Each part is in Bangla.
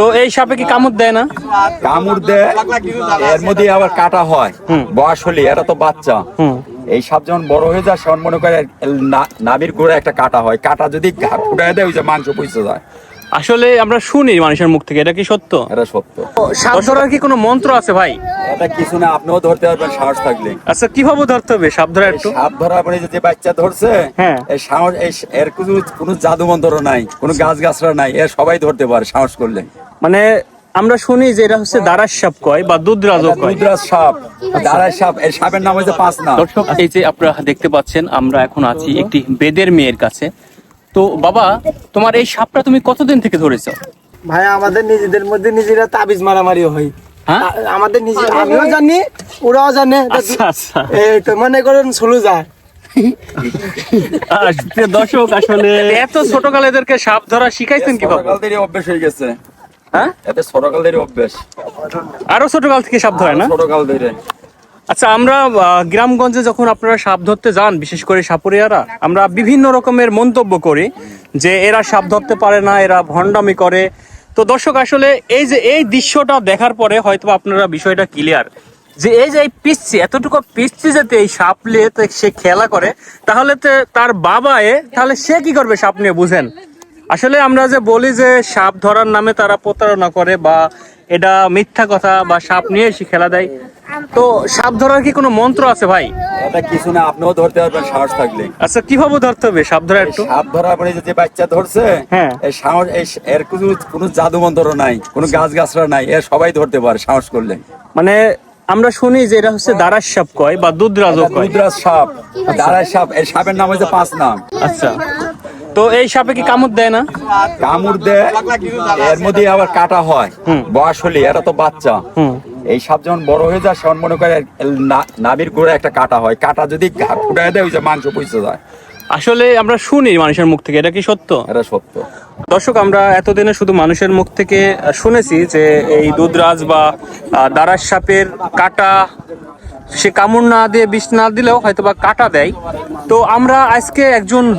তো এই সাপে কি কামড় দেয় না? কামড় দেয় এর মধ্যে আবার কাটা হয়। বয়স হলে এটা তো বাচ্চা। এই সাপ যখন বড় হয়ে যায় সেমন মনে করে নাবির গোড়ে একটা কাটা হয়। কাটা যদি ফুটায় দেয় ওই যে মাংস পয়সা যায়। আসলে আমরা শুনি মানুষের মুখ থেকে এটা কি সত্য? এটা সত্য। সাপ ধরার কি কোনো মন্ত্র আছে ভাই? এটা কিছু না আপনিও ধরতে পারবেন সাহস থাকলে। আচ্ছা কীভাবে ধরতে হবে? সাপ ধরা একটু। সাপ ধরা পরে যে বাচ্চা ধরছে হ্যাঁ। এই সাহস এই এর কোনো কোনো জাদু মন্ত্র নাই কোনো গাছ গাছরা নাই এর সবাই ধরতে পারে সাহস করলে। মানে আমরা শুনি যে এটা হচ্ছে দারাস সাপ কয় বা দুধরাজও কয়। রুদ্রাজ সাপ দাঁড়ায় সাপ এই সাপের নাম হচ্ছে পাঁচ নাম। দর্শক এই যে আপনারা দেখতে পাচ্ছেন আমরা এখন আছি একটি বেদের মেয়ের কাছে। তো বাবা তোমার এই সাপটা তুমি কতদিন থেকে ধরেছো? ভাই আমাদের নিজেদের মধ্যে নিজেরা তাবিজ মারামারি হয় হ্যাঁ? আমাদের নিজে আমিও জানি ওরাও জানে। আচ্ছা আচ্ছা। এই তো মনে করেন সুলু যায় দর্শক আসলে এত ছোট কালে এদেরকে সাপ ধরা শিখাইছেন থেকে অভ্যেস হয়ে গেছে। হ্যাঁ? এতে ছোটকাল থেকে অভ্যেস। আরও ছোট কাল থেকে সাপ ধরে না? ছোটকাল ধরে আচ্ছা আমরা গ্রামগঞ্জে যখন আপনারা সাপ ধরতে যান বিশেষ করে সাপুরিয়ারা আমরা বিভিন্ন রকমের মন্তব্য করি যে এরা সাপ ধরতে পারে না এরা ভণ্ডামি করে। তো দর্শক, আসলে এই যে এই দৃশ্যটা দেখার পরে হয়তো আপনারা বিষয়টা ক্লিয়ার যে এই যে এই পিচ্ছি, এতটুকু পিচ্ছি যাতে এই সাপ নিয়ে সে খেলা করে, তাহলে তো তার বাবা এ, তাহলে সে কি করবে সাপ নিয়ে, বুঝেন? আসলে আমরা যে বলি যে সাপ ধরার নামে তারা প্রতারণা করে বা এটা মিথ্যা কথা বা সাপ নিয়ে এসে খেলা দেয়। তো সাপ ধরার কি কোনো মন্ত্র আছে ভাই? এটা কিছু না আপনিও ধরতে পারবেন সাহস থাকলে। আচ্ছা কীভাবে ধরতে হবে? সাপ ধরা একটু। সাপ ধরা পরে যে বাচ্চা ধরছে হ্যাঁ। এই সাহস এর কোনো কোনো জাদু মন্ত্র নাই কোনো গাছ গাছরা নাই এর সবাই ধরতে পারে সাহস করলে। মানে আমরা শুনি যে এটা হচ্ছে দারাস সাপ কয় বা দুধরাজও কয়। রুদ্রাজ সাপ। দাঁড়ায় সাপ এই সাপের নাম হচ্ছে পাঁচ নাম। আচ্ছা। তো এই সাপে কি কামড় দেয় না? কামড় দেয় এর মধ্যে আবার কাটা হয়। বয়স হলে এটা তো বাচ্চা। এই সাপ যখন বড় হয়ে যায় সেমন মনে করে না- নাভির গোড়ে একটা কাটা হয়। কাটা যদি ফুটায় দেয় ওই যে মাংস পয়সা যায়। আসলে আমরা শুনি মানুষের মুখ থেকে এটা কি সত্য? এটা সত্য। দর্শক আমরা এতদিনে শুধু মানুষের মুখ থেকে শুনেছি যে এই দুধরাজ বা দারাস সাপের কাটা সে কামড় না দিয়ে বিষ না দিলেও হয়তো বা কাটা দেয়। তো আমরা আজকে একজন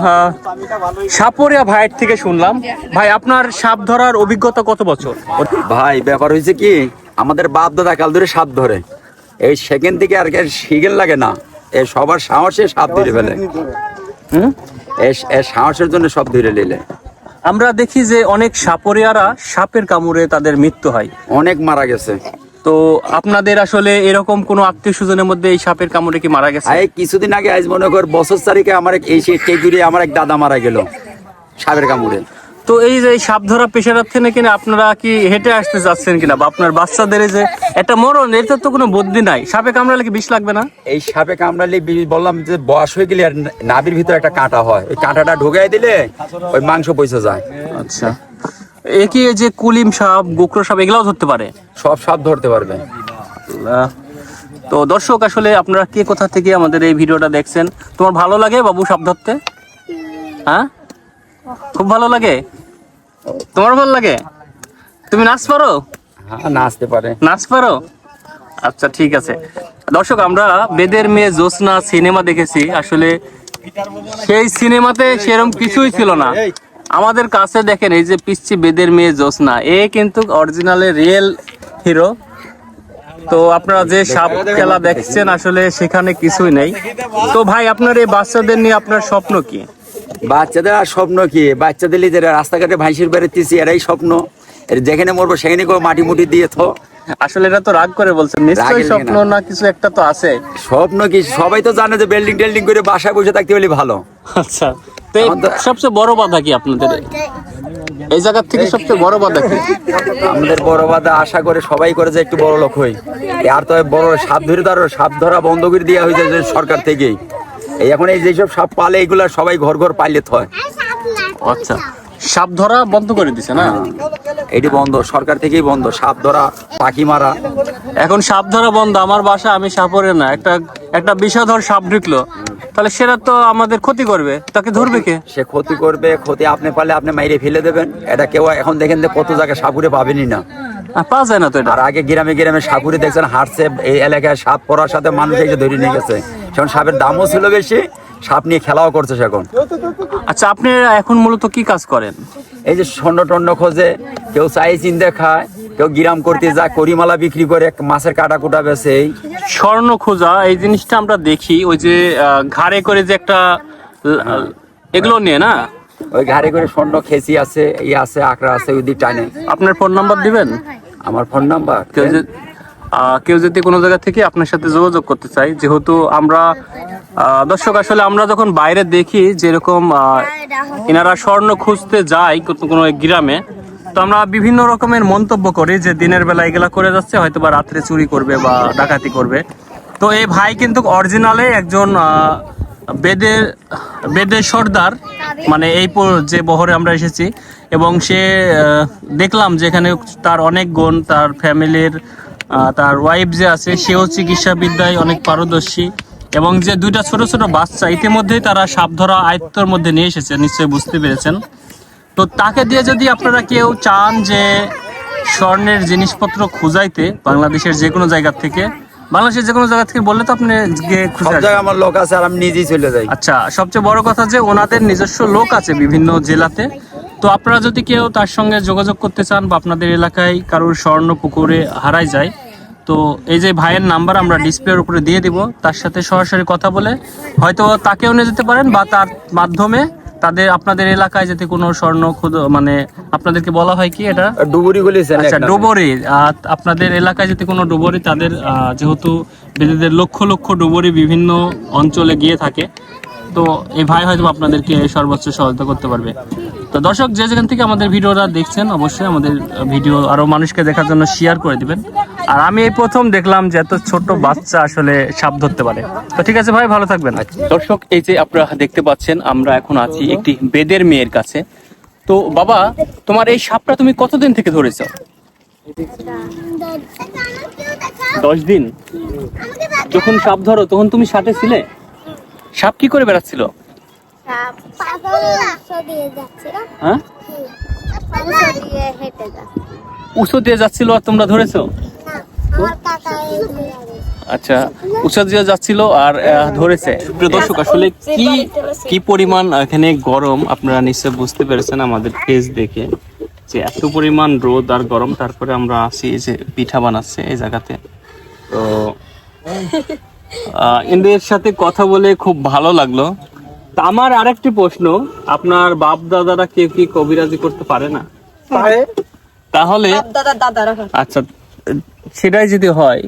সাপরিয়া ভাইয়ের থেকে শুনলাম। ভাই আপনার সাপ ধরার অভিজ্ঞতা কত বছর? ভাই ব্যাপার হয়েছে কি আমাদের বাপ দাদা কাল ধরে সাপ ধরে। এই সেকেন্ড থেকে আর শিগেল লাগে না। এ সবার সাহসে সাপ ধরে ফেলে। হুম? এই সাহসের জন্য সব ধরে নিলে। আমরা দেখি যে অনেক সাপরিয়ারা সাপের কামড়ে তাদের মৃত্যু হয়। অনেক মারা গেছে। তো আপনাদের আসলে এরকম কোনো আত্মীয় স্বজনের মধ্যে এই সাপের কামড়ে কি মারা গেছে? এই কিছুদিন আগে আজ মনে কর বছর তারিখে আমার এক- এই টেকুরি আমার এক দাদা মারা গেল সাপের কামড়ে। তো এই যে সাপ ধরা পেশারার থেকে কিনা আপনারা কি হেঁটে আসতে চাচ্ছেন কিনা? বা আপনার বাচ্চাদের যে একটা মরণ এটার তো কোনো বুদ্ধি নাই। সাপে কামড়ালে কি বিষ লাগবে না? এই সাপে কামড়ালে বললাম যে বয়স হয়ে গেলে আর নাভির ভিতরে একটা কাঁটা হয়। ওই কাঁটাটা ঢুকাই দিলে ওই মাংস পয়সা যায়। আচ্ছা। এ কি এই যে কুলিম সাপ গোকরো সাপ এগুলাও ধরতে পারে? সব সাপ ধরতে পারবে। তো দর্শক আসলে আপনারা কে কোথা থেকে আমাদের এই ভিডিওটা দেখছেন? তোমার ভালো লাগে বাবু সাপ ধরতে? হ্যাঁ? খুব ভালো লাগে? তোমার ভালো লাগে? তুমি নাচ পারো? হ্যাঁ নাচতে পারে। নাচ পারো? আচ্ছা ঠিক আছে। দর্শক আমরা বেদের মেয়ে জোসনা সিনেমা দেখেছি। আসলে সেই সিনেমাতে সেরকম কিছুই ছিল না। আমাদের কাছে দেখেন এই যে পিচ্ছি বেদের মেয়ে জোসনা এ কিন্তু অরিজিনালে রিয়েল হিরো। তো আপনারা যে সাপ খেলা দেখছেন আসলে সেখানে কিছুই নেই। তো ভাই আপনার এই বাচ্চাদের নিয়ে আপনার স্বপ্ন কি? বাচ্চাদের আর স্বপ্ন কি? বাচ্চাদের যে রাস্তাঘাটে ভাইসির বেড়াতেছি এরাই স্বপ্ন। যেখানে মরবো সেখানে করে মাটি মুটি দিয়ে থো। আসলে এটা তো রাগ করে বলছেন নিশ্চয়ই স্বপ্ন না কিছু একটা তো আছে। স্বপ্ন কি? সবাই তো জানে যে বিল্ডিং টেল্ডিং করে বাসায় বসে থাকতে হলে ভালো। আচ্ছা তো সবচেয়ে বড় বাধা কি আপনাদের? এই জায়গার থেকে সবচেয়ে বড় বাধা কি? আমাদের বড় বাদা আশা করে সবাই করে যে একটু বড় লোক হই। আর তো বড় সাপ ধরে ধরো সাপ ধরা বন্ধ করে দেওয়া হয়েছে সরকার থেকেই। এই এখন এই যেসব সাপ পালে এগুলা সবাই ঘর ঘর পাইলে হয় আচ্ছা। সাপ ধরা বন্ধ করে দিছে না? এটি বন্ধ সরকার থেকেই বন্ধ সাপ ধরা পাখি মারা। এখন সাপ ধরা বন্ধ আমার বাসা আমি সাপরে না একটা একটা বিষধর সাপ ঢুকলো। তাহলে সেটা তো আমাদের ক্ষতি করবে তাকে ধরবে কে? সে ক্ষতি করবে ক্ষতি আপনি পারলে আপনি মাইরে ফেলে দেবেন। এটা কেউ এখন দেখেন যে কত জায়গায় সাপুরে পাবেনই না। পাওয়া যায় না তো এটা? আর আগে গ্রামে গ্রামে সাপুরে দেখছেন হাঁটছে এই এলাকায় সাপ পড়ার সাথে মানুষ এসে ধরে নিয়ে গেছে। সেখন সাপের দামও ছিল বেশি সাপ নিয়ে খেলাও করছে সে এখন। আচ্ছা আপনি এখন মূলত কি কাজ করেন? এই যে স্বর্ণ টন্ড খোঁজে কেউ চাই চিনতে খায় কেউ গিরাম করতে যায় করিমালা বিক্রি করে মাছের কাটা কুটা বেছে এই। স্বর্ণ খোঁজা এই জিনিসটা আমরা দেখি ওই যে ঘাড়ে করে যে একটা এগুলো নিয়ে না? ওই ঘাড়ে করে স্বর্ণ খেসি আছে ই আছে আকড়া আছে ওই দিক টানে আপনার ফোন নাম্বার দিবেন? আমার ফোন নাম্বার? কেউ যদি কোনো জায়গা থেকে আপনার সাথে যোগাযোগ করতে চাই যেহেতু আমরা দর্শক, আসলে আমরা যখন বাইরে দেখি যেরকম এনারা স্বর্ণ খুঁজতে যায় কোনো- গ্রামে, তো আমরা বিভিন্ন রকমের মন্তব্য করি যে দিনের বেলা এগুলা করে যাচ্ছে হয়তো বা রাত্রে চুরি করবে বা ডাকাতি করবে। তো এই ভাই কিন্তু অরিজিনালে একজন বেদের বেদের সর্দার মানে এই যে বহরে আমরা এসেছি, এবং সে দেখলাম যে এখানে তার অনেক গুণ, তার ফ্যামিলির তার ওয়াইফ যে আছে সেও চিকিৎসা বিদ্যায় অনেক পারদর্শী এবং যে দুইটা ছোট ছোট বাচ্চা ইতিমধ্যেই তারা সাপ ধরা আয়ত্তর মধ্যে নিয়ে এসেছে নিশ্চয়ই বুঝতে পেরেছেন। তো তাকে দিয়ে যদি আপনারা কেউ চান যে স্বর্ণের জিনিসপত্র খুঁজাইতে বাংলাদেশের যে কোনো জায়গা থেকে বাংলাদেশের যে কোনো জায়গা থেকে বললে তো আপনি আমার লোক আছে আর আমি নিজেই চলে যাই। আচ্ছা সবচেয়ে বড় কথা যে ওনাদের নিজস্ব লোক আছে বিভিন্ন জেলাতে তো আপনারা যদি কেউ তার সঙ্গে যোগাযোগ করতে চান বা আপনাদের এলাকায় কারোর স্বর্ণ পুকুরে হারাই যায় তো এই যে ভাইয়ের নাম্বার আমরা ডিসপ্লের উপরে দিয়ে দিব তার সাথে সরাসরি কথা বলে হয়তো তাকেও নিয়ে যেতে পারেন বা তার মাধ্যমে তাদের আপনাদের এলাকায় যদি কোনো স্বর্ণ মানে আপনাদেরকে বলা হয় কি এটা? ডুবুরি আচ্ছা ডুবরি। আপনাদের এলাকায় যদি কোনো ডুবরি তাদের যেহেতু বেদেদের লক্ষ লক্ষ ডুবরি বিভিন্ন অঞ্চলে গিয়ে থাকে তো এই ভাই হয়তো আপনাদেরকে সর্বোচ্চ সহায়তা করতে পারবে। তো দর্শক, যে যেখান থেকে আমাদের ভিডিওটা দেখছেন, অবশ্যই আমাদের ভিডিও আরও মানুষকে দেখার জন্য শেয়ার করে দিবেন। আর আমি এই প্রথম দেখলাম যে এত ছোট বাচ্চা আসলে সাপ ধরতে পারে। তো ঠিক আছে ভাই, ভালো থাকবেন। দর্শক, এই যে আপনারা দেখতে পাচ্ছেন, আমরা এখন আছি একটি বেদের মেয়ের কাছে। তো বাবা, তোমার এই সাপটা তুমি কতদিন থেকে ধরেছ? দশ দিন। যখন সাপ ধরো, তখন তুমি সাথে ছিলে? সাপ কি করে বেড়াচ্ছিল? হ্যাঁ? উঁচু দিয়ে যাচ্ছিল আর তোমরা ধরেছো? আচ্ছা উঁচু দিয়ে যাচ্ছিল আর ধরেছে। দর্শক আসলে কি কি পরিমাণ এখানে গরম আপনারা নিশ্চয় বুঝতে পেরেছেন আমাদের ফেস দেখে যে এত পরিমাণ রোদ আর গরম তারপরে আমরা আসি এই যে পিঠা বানাচ্ছে এই জায়গাতে। তো এদের সাথে কথা বলে খুব ভালো লাগল। তা আমার আরেকটি প্রশ্ন আপনার বাপ দাদারা কেউ কি কবিরাজি করতে পারে না? তাহলে আচ্ছা সেটাই যদি হয়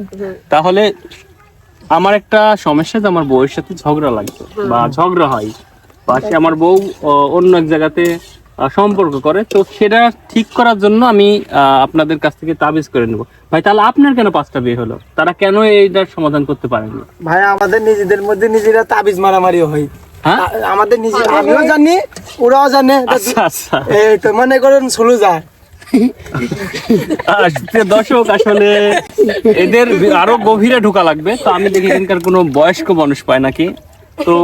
তাহলে আমার একটা সমস্যা যে আমার বউয়ের সাথে ঝগড়া লাগছে বা ঝগড়া হয়। বা সে আমার বউ অন্য এক জায়গাতে সম্পর্ক করে। তো সেটা ঠিক করার জন্য আমি আহ, আপনাদের কাছ থেকে তাবিজ করে নেব। ভাই তাহলে আপনার কেন পাঁচটা বিয়ে হলো? তারা কেন এইটার সমাধান করতে পারেনি ভাই আমাদের নিজেদের মধ্যে নিজেরা তাবিজ মারামারি হয়। আমাদের নিজে আমিও জানি ওরাও জানে। আচ্ছা আচ্ছা। এই তো মনে করেন সুলু যায়। দর্শক আসলে এদের আরও গভীরে ঢোকা লাগবে। তো আমি দেখি এখানকার কোনো বয়স্ক মানুষ পায় নাকি? তো